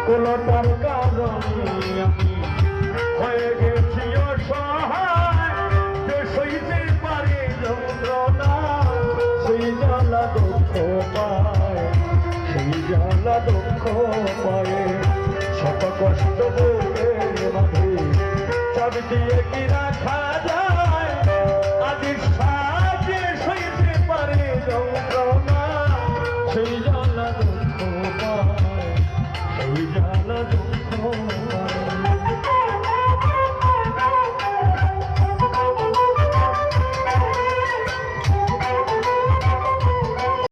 ব্যাকুলতার কারণে আমি হয়ে গেছি অসহায়। যে সইতে পারে যন্ত্রণা, সেই জ্বালা দুঃখ পায়। সেই জ্বালা দুঃখ পায়। শত কষ্ট